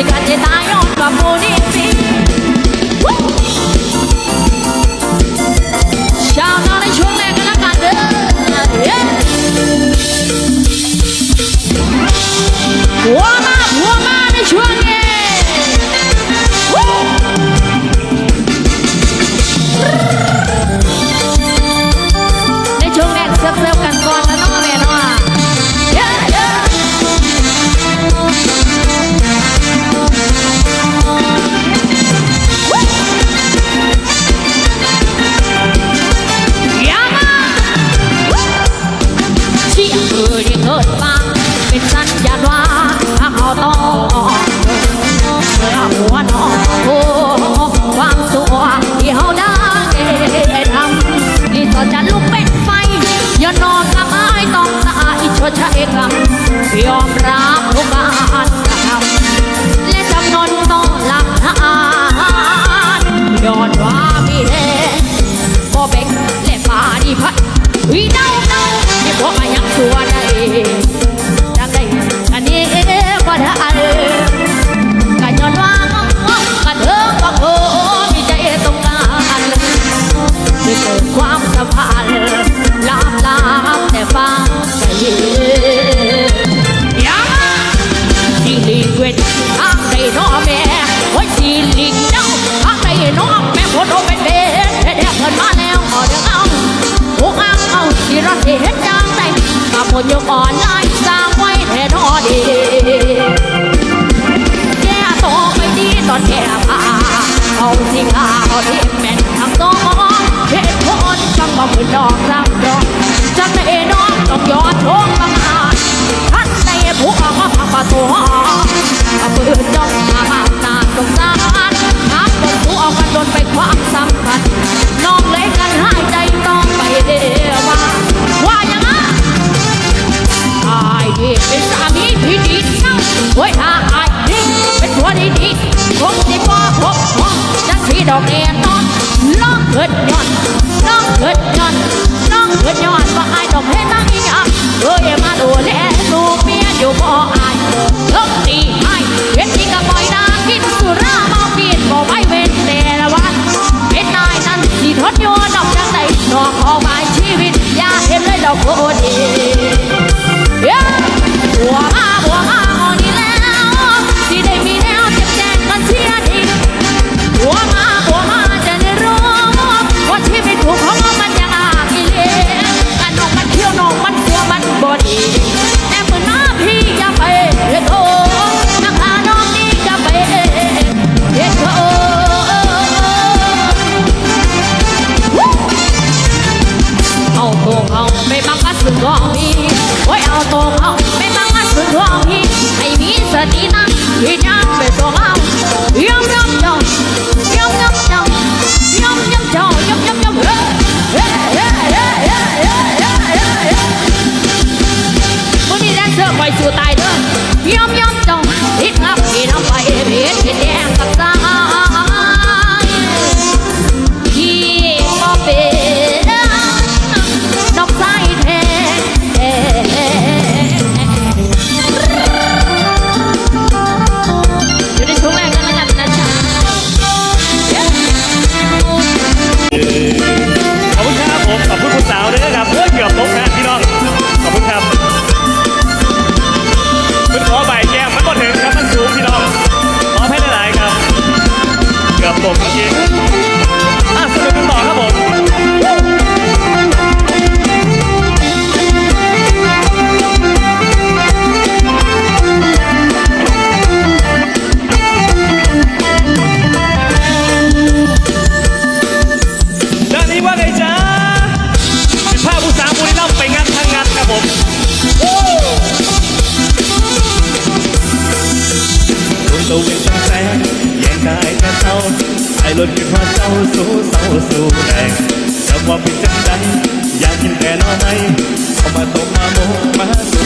ঠিক আছে তাই অন্য หัวน้องวามสัวที่เฮาไดำที่ต่จะลุกเป็นไฟย่านอนกัไอ้ต้องตายชดใช้กรรยอม คนยกอ่อนลายสร้างไว้แทนอดีแก่โตไปดีตอนแก่พาเอาที่ข้าวที่แม่นทำต้องเหตุผลจังบอกคือนดอกรา ว้ยอาไอดีเป็นหัวดีดีคงสิบ่พบห้องจังสีดอกแน่นอนน้องเกิดย้อนน้องเกิดย้อนน้องเกิดย้อนว่าไอดอกเฮ็ดนั่งอีกอะเอ้ยมาดูแลลูกเมียอยู่บ่อายลบตีให้เฮ็ดที่กับปล่อยนากินสุราเมาปีนบ่ไว้เว้นแต่ละวันเฮ็ดนายนั้นที่ทดโยนดอกจังได๋นอกขอบายชีวิตอย่าเห็นเลยดอกโคตดี สู้ตายเดิอยอมยอมจองทิดงับที่ทำไป Yeah. อ้รถมีความเศร้าสู้เศร้าสู้แดงแำว่าเป็นจังใดอยากกินแต่น้อไม้เอามาตกมมาโมมาสู